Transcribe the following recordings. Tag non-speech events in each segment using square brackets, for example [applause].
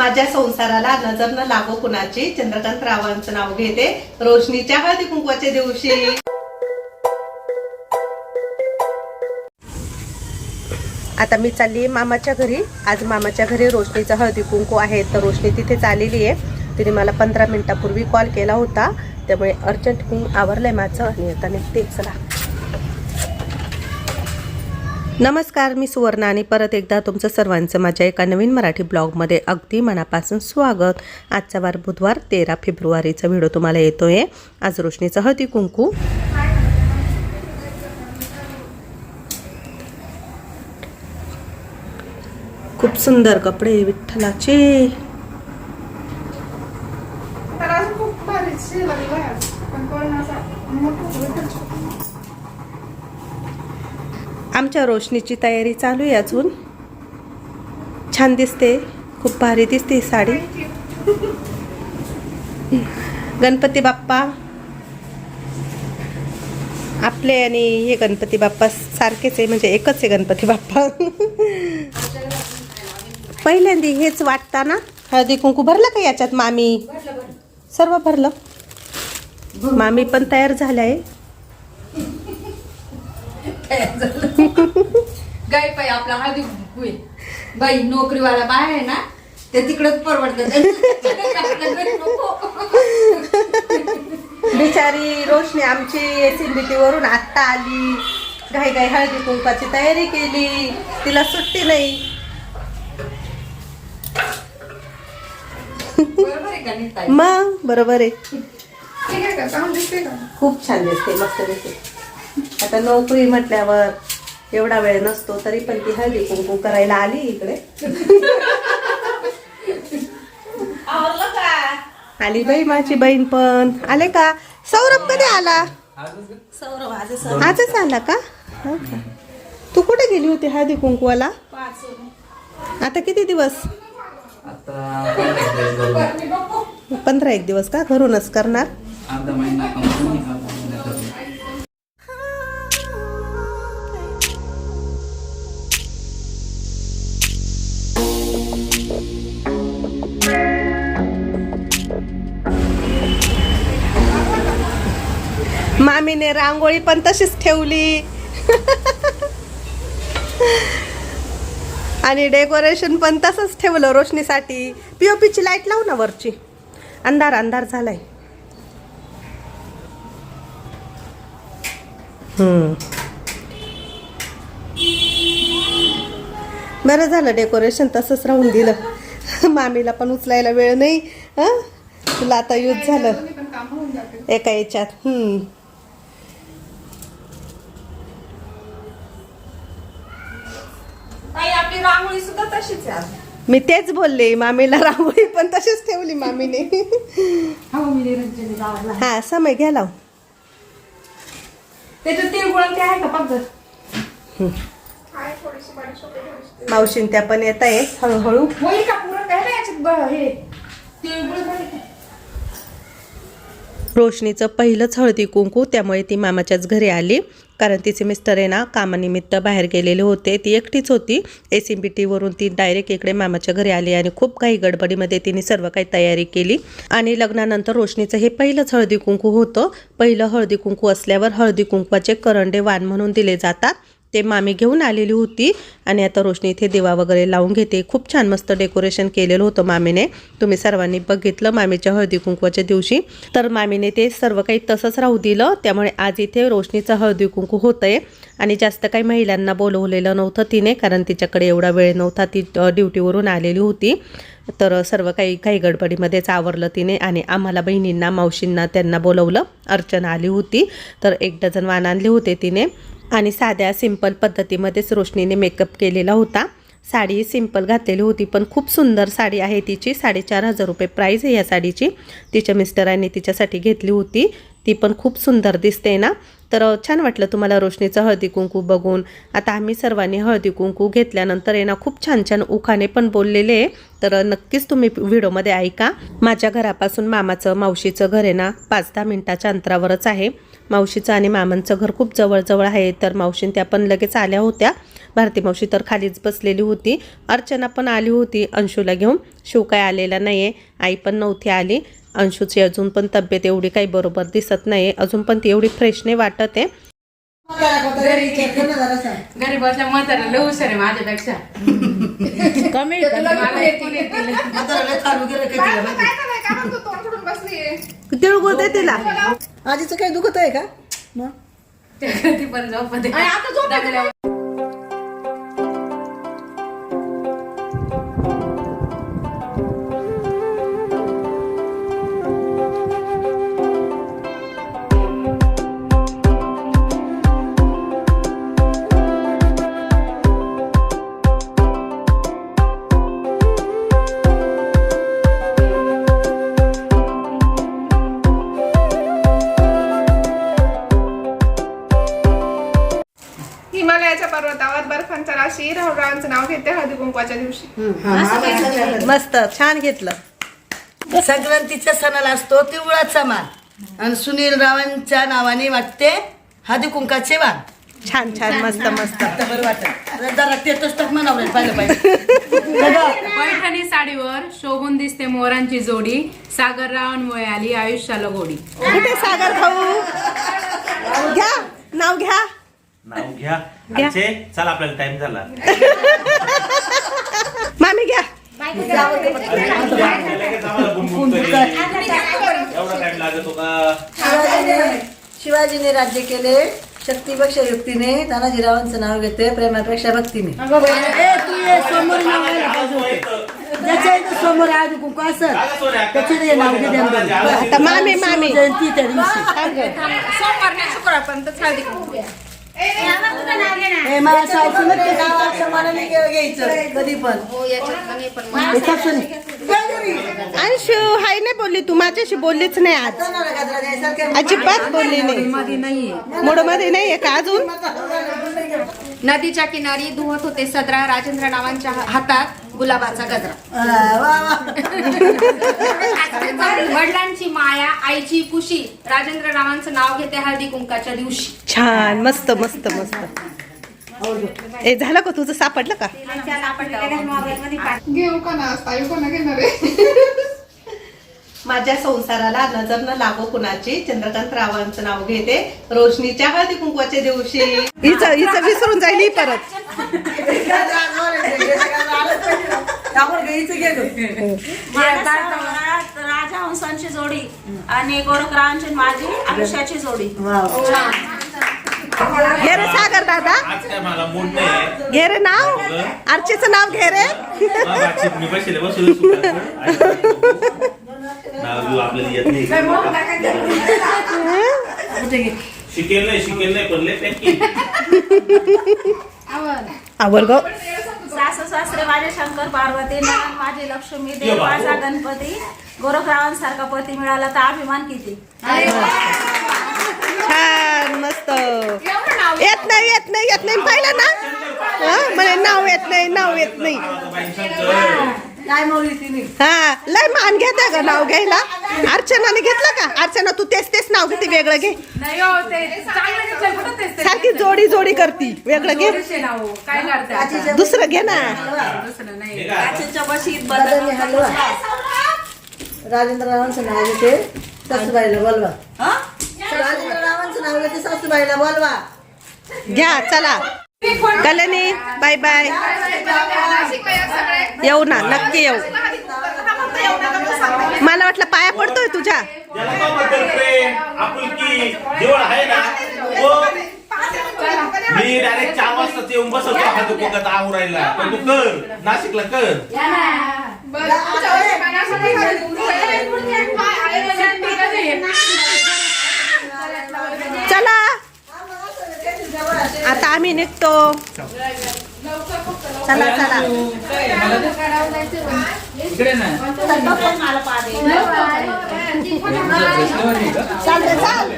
माझ्या संसाराला नजर न लागो कुणाची? चंद्रकांत रावांचं नाव घेते. रोशनीच्या हळदी कुंकवाच्या दिवशी. आता मी चालली आहे मामाच्या घरी. आज मामाच्या घरी रोशनीचं हळदी कुंकू आहे. तर रोशनी तिथे आलेली आहे तिने मला पंधरा मिनिटापूर्वी कॉल केला होता. त्यामुळे अर्जंट मी आवरलंय माझं आणि आता निघते. चला. नमस्कार मी सुवर्णा आणि परत एकदा तुमचं सर्वांचं माझ्या एका नवीन मराठी ब्लॉगमध्ये अगदी मनापासून स्वागत. आजचा वार बुधवार तेरा फेब्रुवारीचा व्हिडिओ तुम्हाला येतो आहे आज रोशनीचं हळदी कुंकू. खूप सुंदर कपडे विठ्ठलाचे तर अजून खूप भारी शेजारी बाहेर पण कोण असं मोठं होतं. आमच्या रोशनीची तयारी चालू आहे अजून. छान दिसते. खूप भारी दिसते ही साडी. गणपती बाप्पा. आपले आणि हे गणपती बाप्पा सारखेच आहे म्हणजे एकच आहे गणपती बाप्पा. पहिल्यांदा हेच वाटताना हळदी कुंकू भरलं का याच्यात मामी? सर्व भरलं. मामी पण तयार झाले आहे. गाय पाय आपला हळदी आहे. बाई नोकरीवाला बाय आहे ना ते तिकडच परवडत. बिचारी रोशनी आमची एसीबीटी वरून आत्ता आली. घाई घाई हळदी कुंकाची तयारी केली. तिला सुट्टी नाही? मग बरोबर आहे. खूप छान दिसते मस्त दिसते आता नोकरी म्हटल्यावर एवढा वेळ नसतो तरी पण ती हळदी कुंकू करायला आली इकडे. आली बाई माझी बहीण पण. आले का? सौरभ कधी आला? आजच आला का? हो का? तू कुठे गेली होती हळदी कुंकवाला? आता किती दिवस. पंधरा एक दिवस का? घरूनच करणार. अर्धा महिना. मामीने रांगोळी पण तशीच ठेवली. आणि डेकोरेशन पण तसंच ठेवलं रोशनीसाठी. पीओपीची लाइट लावू ना वरची. अंधार अंधार झालाय. बरं झालं डेकोरेशन तसंच राहून दिलं. मामीला पण उचलायला वेळ नाही. तुला आता यूज झालं. एका याच्यात. सुद्धा तशीच आहे. मी तेच बोलले मामीला रांगोळी पण तशीच ठेवली मामीने. हो. हा समय घ्या लाव. त्याच्यात तिळगुळ ते आहे का? पद्धत आहे थोडीशी बडीशेप आहे, थोडीशी मावशीन त्या पण येत आहे हळूहळू. होईल का पुरण काय ना याच्यात ब- हे. तिळगुळ. रोशनीचं पहिलंच हळदी कुंकू त्यामुळे ती मामाच्याच घरी आली. कारण तिचे मिस्टर आहे ना कामानिमित्त बाहेर गेलेले होते. ती एकटीच होती. एस एम बी टीवरून ती डायरेक्ट इकडे मामाच्या घरी आली आणि खूप काही गडबडीमध्ये तिने सर्व काही तयारी केली. आणि लग्नानंतर रोशनीचं हे पहिलंच हळदी कुंकू होतं. पहिलं हळदी कुंकू असल्यावर हळदी कुंकवाचे करंडे वाण म्हणून दिले जातात. ते मामी घेऊन आलेली होती. आणि आता रोशनी इथे दिवा वगैरे लावून घेते. खूप छान मस्त डेकोरेशन केलेलं होतं मामीने. तुम्ही सर्वांनी बघितलं मामीच्या हळदी कुंकवाच्या दिवशी. तर मामीने ते सर्व काही तसंच राहू दिलं. त्यामुळे आज इथे रोशनीचं हळदी कुंकू होतंय. आणि जास्त काही महिलांना बोलवलेलं नव्हतं तिने कारण तिच्याकडे एवढा वेळ नव्हता. ती ड्युटीवरून आलेली होती. तर सर्व काही काही गडबडीमध्येच आवरलं तिने. आणि आम्हाला बहिणींना मावशींना त्यांना बोलवलं. अर्चना आली होती. तर एक डझन वाण आणले होते तिने. आणि साध्या सिंपल पद्धतीमध्येच रोशनीने मेकअप केलेला होता. साडी सिंपल घातलेली होती पण खूप सुंदर साडी आहे तिची. साडेचार हजार रुपये प्राईज आहे या साडीची. तिच्या मिस्टरांनी तिच्यासाठी घेतली होती. ती पण खूप सुंदर दिसते ना. तर छान वाटलं तुम्हाला रोशनीचं हळदी कुंकू बघून. आता आम्ही सर्वांनी हळदी कुंकू घेतल्यानंतर आहे ना खूप छान छान उखाणे पण बोललेले आहे. तर नक्कीच तुम्ही व्हिडिओमध्ये ऐका. माझ्या घरापासून मामाचं मावशीचं घर आहे ना पाच दहा मिनटाच्या अंतरावरच आहे. मावशीचं आणि मामांचं घर खूप जवळजवळ आहे. तर मावशीन त्या पण लगेच आल्या होत्या. भारती मावशी तर खालीच बसलेली होती. अर्चना पण आली होती अंशूला घेऊन. शिव काय आलेला नाही आहे आई पण नव्हती आली. अंशूची अजून पण तब्येत एवढी काही बरोबर दिसत नाही. अजून पण ती एवढी फ्रेश नाही वाटत आहे. घरी बसल्या हुशार आहे माझ्यापेक्षा. कमी तिला. आजीचं काही दुखत आहे का? मग ती पण झोपते राहुरावांचं नाव घेते हळदी कुंकवाच्या दिवशी. मस्त छान घेतलं. संक्रांतीच्या सणाला असतो तिळगुळाचा मान. आणि सुनील रावांच्या नावाने वाटते हळदी कुंकाचे वाण. छान छान मस्त मस्त. आता बरं वाटत जरा तेच टाक म्हणावं पाहिलं पाहिजे पैठणी साडीवर शोभून दिसते मोरांची जोडी. सागर रावणमुळे आली आयुष्याला गोडी. कुठे सागर भाऊ? घ्या नाव घ्या. नाव घ्या. चल आपल्याला टाइम झाला. मामी घ्या. लगेच आम्हाला बुनबुन करी. एवढा टाइम लागत होता शिवाजीने शिवाजीने राज्य केले शक्तीपेक्षा युक्तीने तानाजीरावांचं नाव घेते प्रेमापेक्षा भक्तीने. ए, तू ये समोर नाव. ज्याच्या इथं समोर कुंकू ते नाव घे द्या आता मामी मामी. जयंती त्या दिवशी. सोमवार नाही शुक्रवारपर्यंत हळदी कुंकू मला घ्यायचं कधी पण. हे सासू नाही. काय घरी? अंशू हाय नाही बोलली तू माझ्याशी बोललीच नाही आज? अजिबात बोलली नाही. मोडमध्ये नाहीये का अजून? नदीच्या किनारी धुवत होते सदरा राजेंद्र नावांच्या हातात. गुलाबाचा गजरा. [laughs] वडिलांची माया आईची कुशी राजेंद्र रावांचं नाव घेते हळदी कुंकाच्या दिवशी. छान मस्त मस्त मस्त. ए झालं का तुझं? सापडलं का? घेऊ का ना? घेणार आहे? माझ्या संसाराला नजर न लागो कुणाची चंद्रकांत रावांचं नाव घेते रोशनीच्या हळदी कुंकवाच्या दिवशी. हिचं हिचं विसरून जाईल परत. [laughs] आपण घ्यायचं घे गं. राजहंसांची जोडी आणि गोरखरावांची माझी आयुष्याची जोडी. वा, वा. घे रे सागर दादा. आज काय मला मूड नाही घे रे नाव. आरचीचं नाव घे रे. मी बसले बसू नाव घेऊ आपल्याला येत नाही. शिकेल नाही शिकेल नाही पण लय पॅकिंग आवड सासरे माझे शंकर पार्वती नंदन माझी लक्ष्मी देव. माझा गणपती गोरखरावांसारखा पती मिळाला तर अभिमान किती छान मस्त येत नाही येत नाही येत नाही पाहिलं ना हा म्हणे नाव येत नाही नाव येत नाही हा लय मान घेते ग नाव घ्यायला. अर्चनाने घेतलं का? अर्चना तू तेच तेच नाव घेते वेगळं घे. नाही हो सारखी जोडी जोडी करती वेगळं घे. थोडेसे नाव काय करते आता? दुसरं घे ना. राजेंद्र रावांचं नाव घेते. सासूबाईला बोलवा. राजेंद्र रावांचं नाव घेते सासूबाईला बोलवा. घ्या चला. कल्याणी बाय बाय येऊ ना नक्की येऊ. हा मला वाटलं पाया पडतोय तुझ्या. तो मी डायरेक्ट चार वाजता येऊन बसवतो हा तू कोकणात आवरायला पण तू कर नाशिकला कर? चला. आता आम्ही निघतो. चला चला. ना. चालते चाल.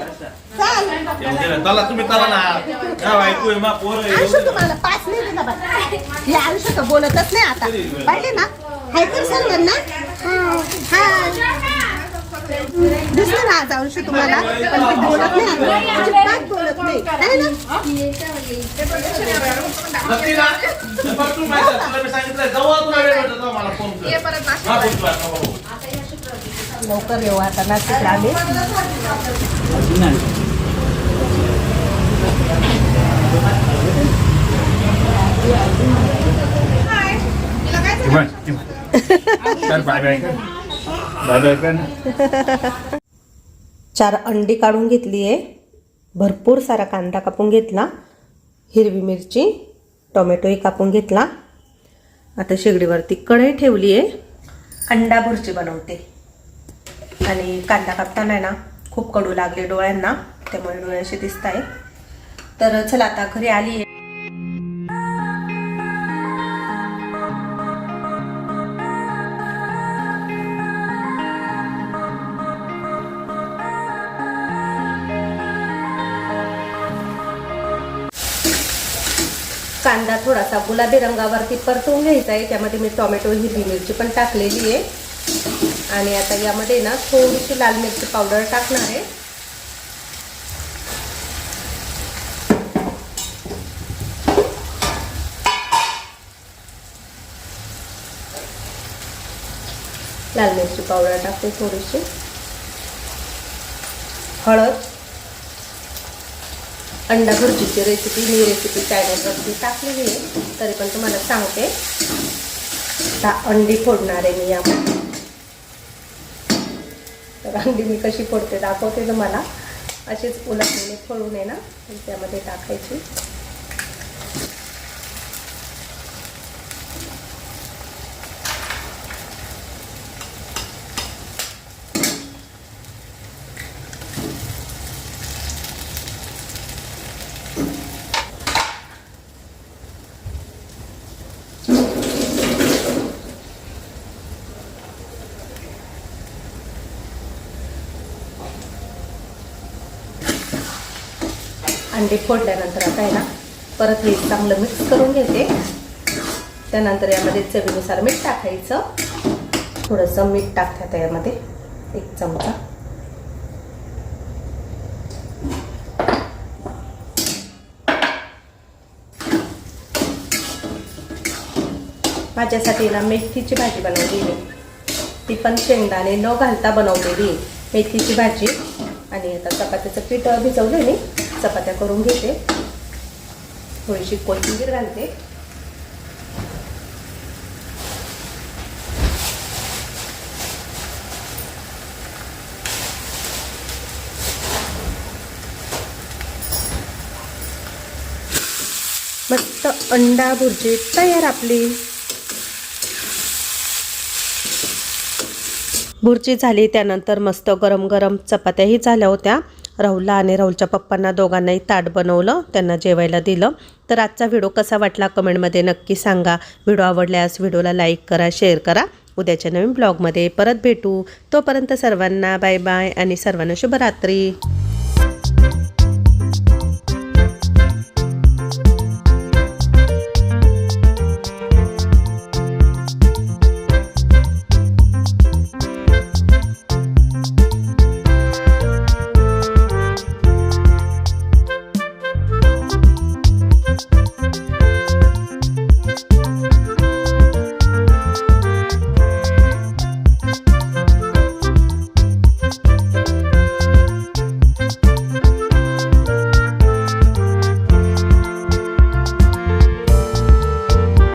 चाल. ना. चला तुम्ही चला ना. आयुष्य तुम्हाला पाच नाही दिला बाई. हे आयुष्य तर बोलतच नाही आता. पाहिले ना? हाय कर सर्वांना हा हा दिसतं ना आज आयुष्य तुम्हाला पण ती बोलत नाही. अजिबात बोलत नाही. है ना? हा, हो, हो. लवकर येऊ आता नाशिकला आले. चार अंडी काढून घेतली आहे. भरपूर सारा कांदा कापून घेतला. हिरवी मिरची टोमॅटोही कापून घेतला. आता शेगडीवरती कढई ठेवली आहे. अंडा भुर्जी बनवते. आणि कांदा कापताना ना खूप कडू लागले डोळ्यांना त्यामुळे डोळ्याशी दिसत आहे तर चला आता घरी आली आहे कांदा थोडासा गुलाबी रंगावरती परतून घ्यायचा आहे. त्यामध्ये मी टोमॅटो हिरवी मिरची पण टाकलेली आहे. आणि आता यामध्ये ना थोडीशी लाल मिरची पावडर टाकणार आहे. लाल मिरची पावडर टाकते थोडीशी. हळद. अंडा भुर्जीची रेसिपी मी रेसिपी चॅनलवरती टाकलेली आहे. तरी पण तुम्हाला सांगते. आता अंडी फोडणार आहे मी यामध्ये तर अंडी मी कशी फोडते दाखवते तुम्हाला. अशीच उलटलेली फोडून आहे ना त्यामध्ये टाकायची. अंडे फोडल्यानंतर आता आहे ना परत हे चांगलं मिक्स करून घेते. त्यानंतर यामध्ये चवीनुसार मीठ टाकायचं. थोडंसं मीठ टाकते आता यामध्ये एक चमचा. माझ्यासाठी ना मेथीची भाजी बनवली मी. ती पण शेंगदाणे न घालता बनवलेली मेथीची भाजी. आणि आता चपातीचं पीठ भिजवलं मी. चपात्या करून घेते. थोडीशी कोथिंबीर घालते. मस्त अंडा भुर्जी तयार आपली. भुर्जी झाली त्यानंतर मस्त गरम गरम चपात्याही झाल्या होत्या. राहुलला आणि राहुलच्या पप्पांना दोघांनाही ताट बनवलं त्यांना जेवायला दिलं. तर आजचा व्हिडिओ कसा वाटला कमेंटमध्ये नक्की सांगा. व्हिडिओ आवडल्यास व्हिडिओला लाईक करा शेअर करा. उद्याच्या नवीन ब्लॉगमध्ये परत भेटू. तोपर्यंत सर्वांना बाय बाय आणि सर्वांना शुभरात्री.